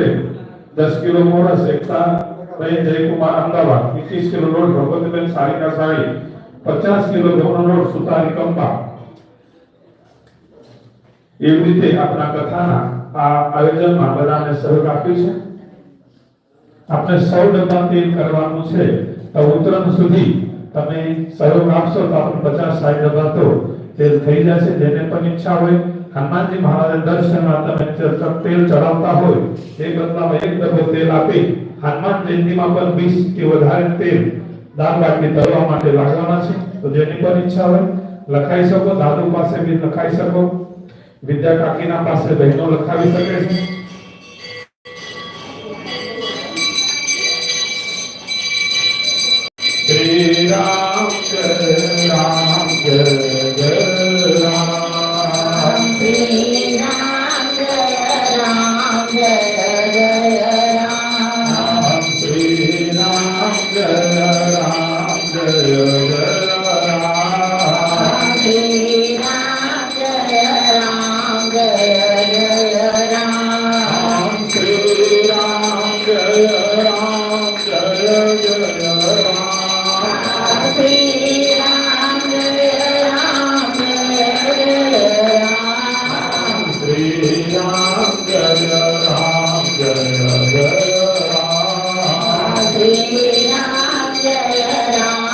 વખતે દસ કિલો મોરસ એકતા જયકુમાર, અમદાવાદ. એકવીસ કિલો લોટ, ભગવતીબેન, સારિકા સાળી. પચાસ કિલો ઘઉંનો લોટ, સુતારી કંપા એવી રીતે આપણા કથાના આ આયોજનમાં બધાને સહયોગ આપ્યું છે. આપણે સૌ ડબ્બા તેલ કરવાનું છે. તો ઉત્તરાયણ સુધી તમે સહયોગ આપશો તો આપણે પચાસ, સાઠ ડબ્બા તો તેલ થઈ જશે. જેને પણ ઈચ્છા હોય હનુમાનજી મહારાજ દર્શનમાં તમે ચ- તેલ ચડાવતા હોય એ બદલામાં એક ડબ્બો તેલ આપી હનુમાન જયંતિમાં પણ વીસ કે વધારે તેલ દાન બાટલી તળવા માટે લાગવાના છે તો જેની પણ ઈચ્છા હોય લખાઈ શકો દાદુ પાસે બી લખાઈ શકો વિદ્યા કાકીના પાસે બહેનો લખાવી શકે છે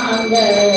நாங்கள்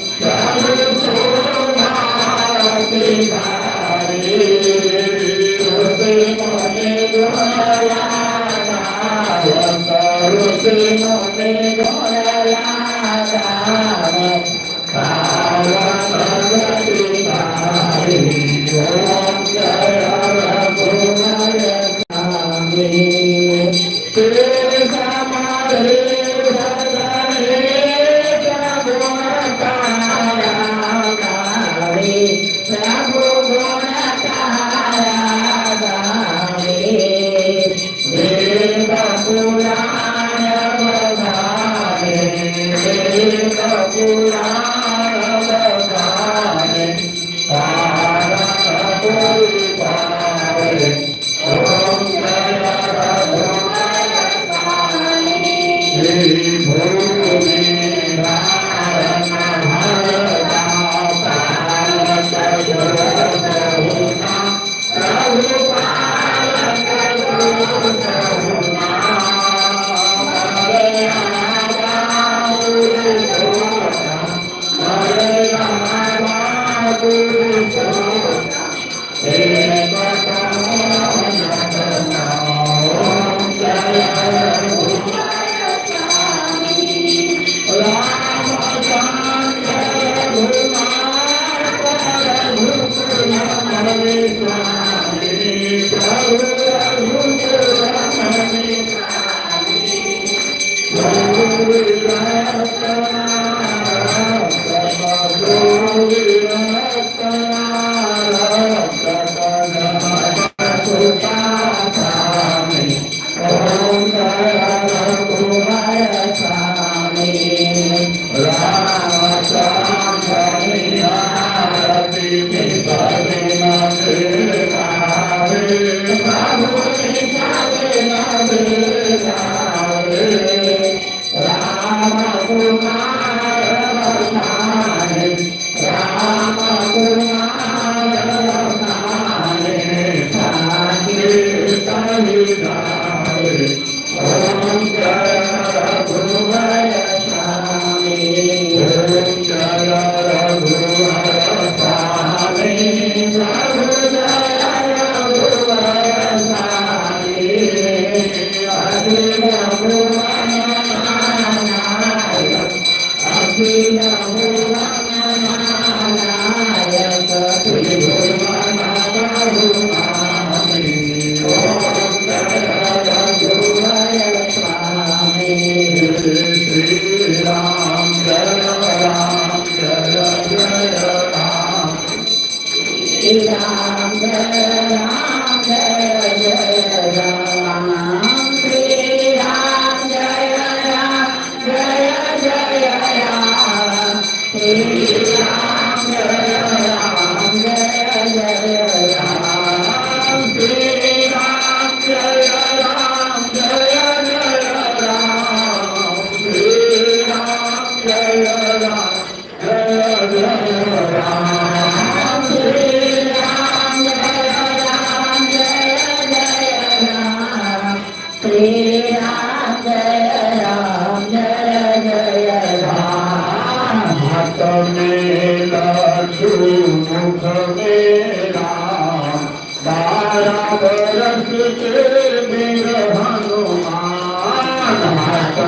Deus. vida.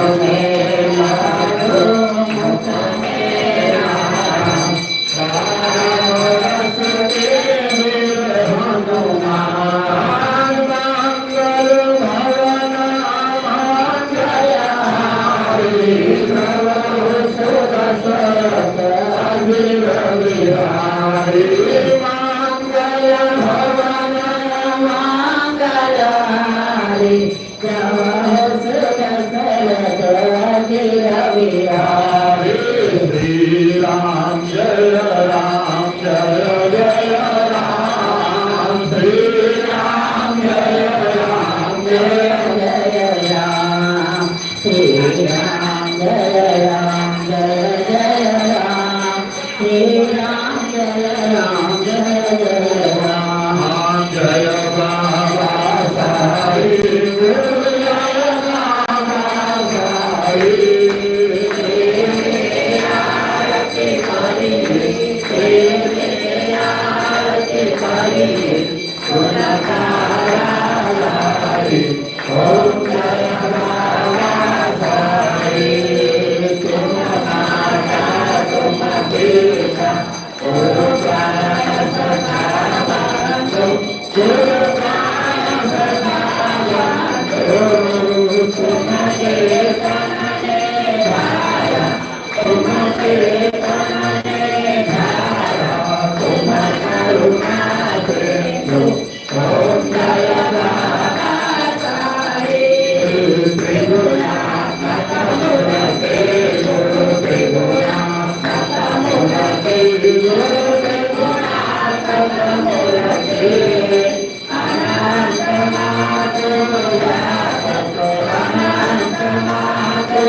Amen.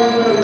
Senhor.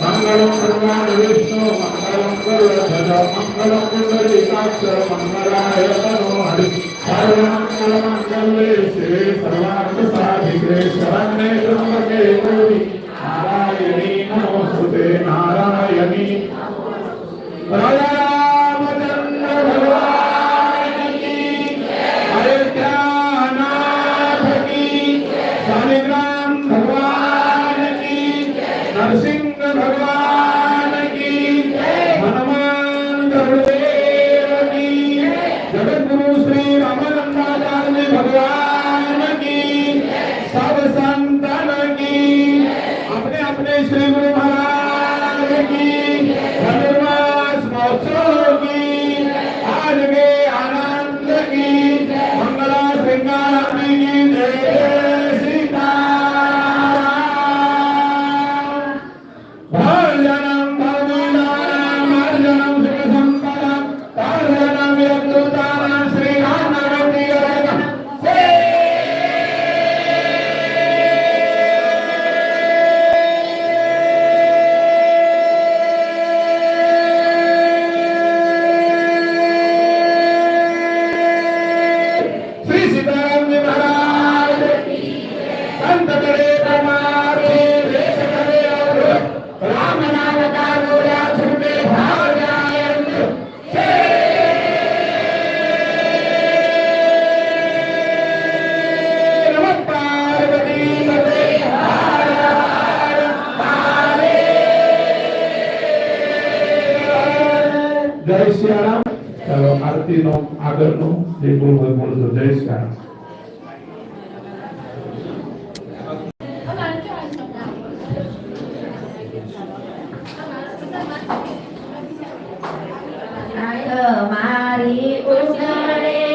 மங்களம் பெருமாள் விஷ்ணு மங்களம் கருட மங்களம் குண்டலி சாட்ச மங்களாய தனோ ஹரி నారాయణీ నమస్తే నారాయణీ నరసింహ భగవాన్ સાથેનો આગળનો જે ગુણ હોય બોલતો જય મારી ઉડાડે